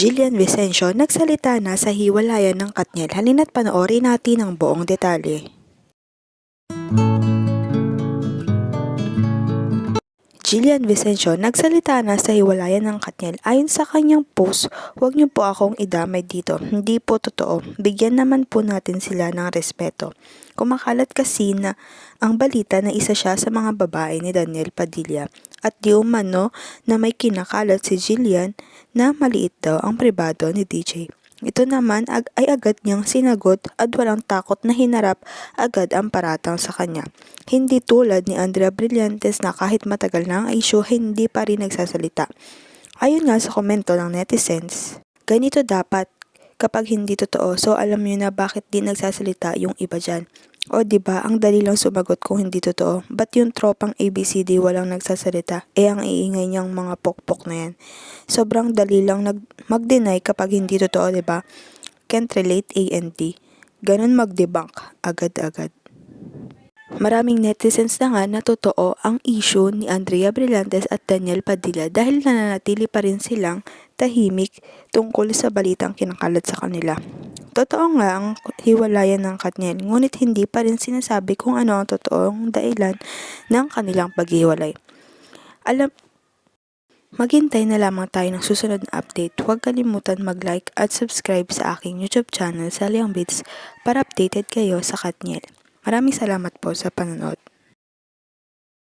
Jillian Vicencio nagsalita na sa hiwalayan ng Katniel. Halina't panoorin natin ang buong detalye. Jillian Vicencio nagsalita na sa hiwalayan ng Katniel. Ayon sa kanyang post, huwag niyo po akong idamay dito. Hindi po totoo. Bigyan naman po natin sila ng respeto. Kumakalat kasi na ang balita na isa siya sa mga babae ni Daniel Padilla at di umano na may kinakalat si Jillian na maliit daw ang pribado ni DJ. Ito naman ag ay agad niyang sinagot at walang takot na hinarap agad ang paratang sa kanya. Hindi tulad ni Andrea Brillantes na kahit matagal na ang issue hindi pa rin nagsasalita. Ayon nga sa komento ng netizens, ganito dapat kapag hindi totoo so alam niyo na bakit di nagsasalita yung iba dyan. O di ba ang dali lang sumagot kung hindi totoo. Ba't yung tropang ABCD walang nagsasalita? Eh ang iingay niyang mga pokpok na yan. Sobrang dali lang nag mag-deny kapag hindi totoo, di ba? Can't relate A and D. Ganun mag-debunk agad-agad. Maraming netizens na nga na totoo ang issue ni Andrea Brillantes at Daniel Padilla dahil nananatili pa rin silang tahimik tungkol sa balitang kinakalat sa kanila. Totoo nga ang hiwalayan ng Katniel, ngunit hindi pa rin sinasabi kung ano ang totoong dahilan ng kanilang paghiwalay. Alam, Maghintay na lamang tayo ng susunod na update. Huwag kalimutan mag-like at subscribe sa aking YouTube channel, Saliang Beats, para updated kayo sa Katniel. Maraming salamat po sa panonood.